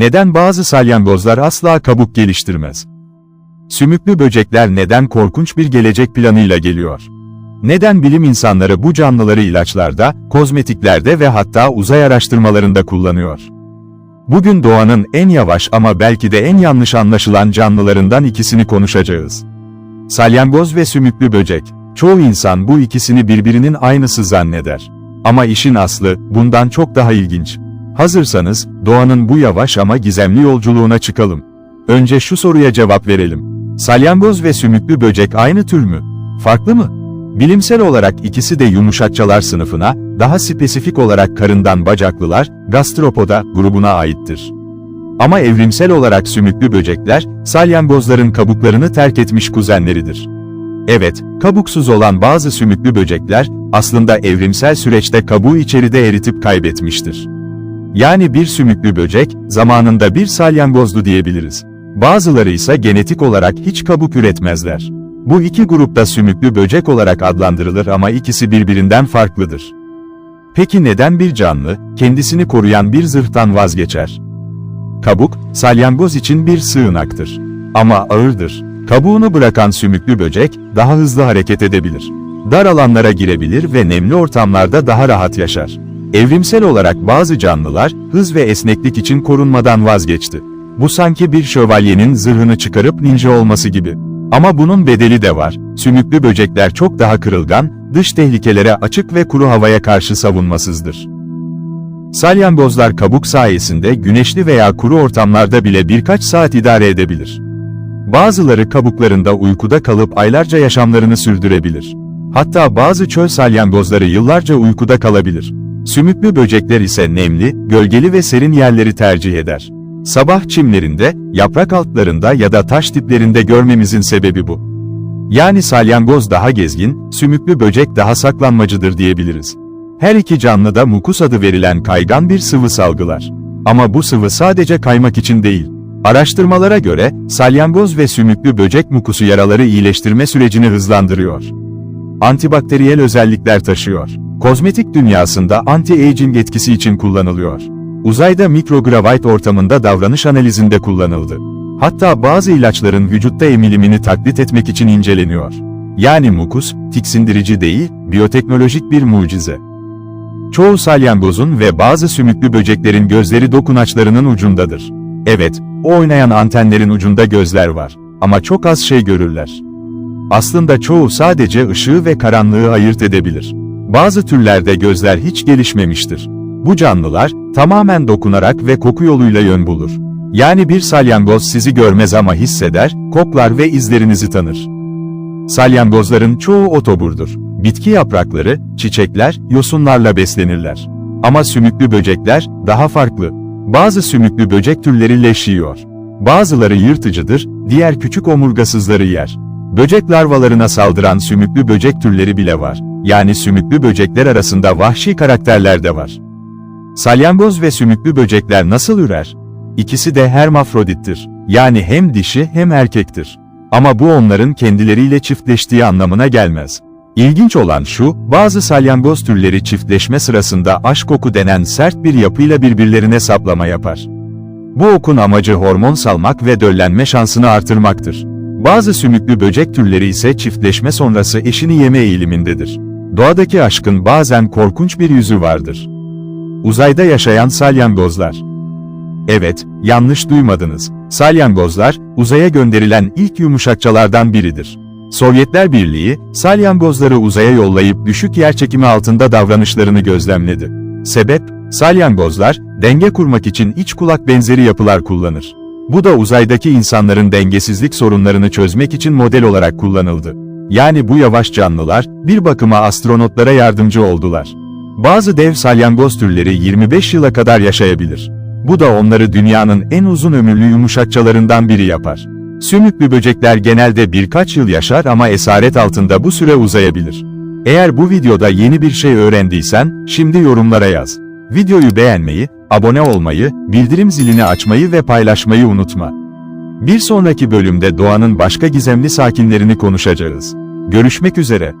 Neden bazı salyangozlar asla kabuk geliştirmez? Sümüklü böcekler neden korkunç bir gelecek planıyla geliyor? Neden bilim insanları bu canlıları ilaçlarda, kozmetiklerde ve hatta uzay araştırmalarında kullanıyor? Bugün doğanın en yavaş ama belki de en yanlış anlaşılan canlılarından ikisini konuşacağız. Salyangoz ve sümüklü böcek. Çoğu insan bu ikisini birbirinin aynısı zanneder. Ama işin aslı, bundan çok daha ilginç. Hazırsanız, doğanın bu yavaş ama gizemli yolculuğuna çıkalım. Önce şu soruya cevap verelim. Salyangoz ve sümüklü böcek aynı tür mü? Farklı mı? Bilimsel olarak ikisi de yumuşakçalar sınıfına, daha spesifik olarak karından bacaklılar, gastropoda grubuna aittir. Ama evrimsel olarak sümüklü böcekler, salyangozların kabuklarını terk etmiş kuzenleridir. Evet, kabuksuz olan bazı sümüklü böcekler, aslında evrimsel süreçte kabuğu içeride eritip kaybetmiştir. Yani bir sümüklü böcek, zamanında bir salyangozdu diyebiliriz. Bazıları ise genetik olarak hiç kabuk üretmezler. Bu iki grupta sümüklü böcek olarak adlandırılır ama ikisi birbirinden farklıdır. Peki neden bir canlı, kendisini koruyan bir zırhtan vazgeçer? Kabuk, salyangoz için bir sığınaktır. Ama ağırdır. Kabuğunu bırakan sümüklü böcek, daha hızlı hareket edebilir. Dar alanlara girebilir ve nemli ortamlarda daha rahat yaşar. Evrimsel olarak bazı canlılar, hız ve esneklik için korunmadan vazgeçti. Bu sanki bir şövalyenin zırhını çıkarıp ninja olması gibi. Ama bunun bedeli de var. Sümüklü böcekler çok daha kırılgan, dış tehlikelere açık ve kuru havaya karşı savunmasızdır. Salyangozlar kabuk sayesinde güneşli veya kuru ortamlarda bile birkaç saat idare edebilir. Bazıları kabuklarında uykuda kalıp aylarca yaşamlarını sürdürebilir. Hatta bazı çöl salyangozları yıllarca uykuda kalabilir. Sümüklü böcekler ise nemli, gölgeli ve serin yerleri tercih eder. Sabah çimlerinde, yaprak altlarında ya da taş diplerinde görmemizin sebebi bu. Yani salyangoz daha gezgin, sümüklü böcek daha saklanmacıdır diyebiliriz. Her iki canlı da mukus adı verilen kaygan bir sıvı salgılar. Ama bu sıvı sadece kaymak için değil. Araştırmalara göre, salyangoz ve sümüklü böcek mukusu yaraları iyileştirme sürecini hızlandırıyor. Antibakteriyel özellikler taşıyor. Kozmetik dünyasında anti-aging etkisi için kullanılıyor. Uzayda mikrogravite ortamında davranış analizinde kullanıldı. Hatta bazı ilaçların vücutta emilimini taklit etmek için inceleniyor. Yani mukus, tiksindirici değil, biyoteknolojik bir mucize. Çoğu salyangozun ve bazı sümüklü böceklerin gözleri dokunaçlarının ucundadır. Evet, o oynayan antenlerin ucunda gözler var. Ama çok az şey görürler. Aslında çoğu sadece ışığı ve karanlığı ayırt edebilir. Bazı türlerde gözler hiç gelişmemiştir. Bu canlılar, tamamen dokunarak ve koku yoluyla yön bulur. Yani bir salyangoz sizi görmez ama hisseder, koklar ve izlerinizi tanır. Salyangozların çoğu otoburdur. Bitki yaprakları, çiçekler, yosunlarla beslenirler. Ama sümüklü böcekler, daha farklı. Bazı sümüklü böcek türleri leş yiyor. Bazıları yırtıcıdır, diğer küçük omurgasızları yer. Böcek larvalarına saldıran sümüklü böcek türleri bile var. Yani sümüklü böcekler arasında vahşi karakterler de var. Salyangoz ve sümüklü böcekler nasıl ürer? İkisi de hermafrodittir. Yani hem dişi hem erkektir. Ama bu onların kendileriyle çiftleştiği anlamına gelmez. İlginç olan şu, bazı salyangoz türleri çiftleşme sırasında aşk oku denen sert bir yapıyla birbirlerine saplama yapar. Bu okun amacı hormon salmak ve döllenme şansını artırmaktır. Bazı sümüklü böcek türleri ise çiftleşme sonrası eşini yeme eğilimindedir. Doğadaki aşkın bazen korkunç bir yüzü vardır. Uzayda yaşayan salyangozlar. Evet, yanlış duymadınız. Salyangozlar, uzaya gönderilen ilk yumuşakçalardan biridir. Sovyetler Birliği, salyangozları uzaya yollayıp düşük yerçekimi altında davranışlarını gözlemledi. Sebep, salyangozlar, denge kurmak için iç kulak benzeri yapılar kullanır. Bu da uzaydaki insanların dengesizlik sorunlarını çözmek için model olarak kullanıldı. Yani bu yavaş canlılar, bir bakıma astronotlara yardımcı oldular. Bazı dev salyangoz türleri 25 yıla kadar yaşayabilir. Bu da onları dünyanın en uzun ömürlü yumuşakçalarından biri yapar. Sümüklü böcekler genelde birkaç yıl yaşar ama esaret altında bu süre uzayabilir. Eğer bu videoda yeni bir şey öğrendiysen, şimdi yorumlara yaz. Videoyu beğenmeyi, abone olmayı, bildirim zilini açmayı ve paylaşmayı unutma. Bir sonraki bölümde doğanın başka gizemli sakinlerini konuşacağız. Görüşmek üzere.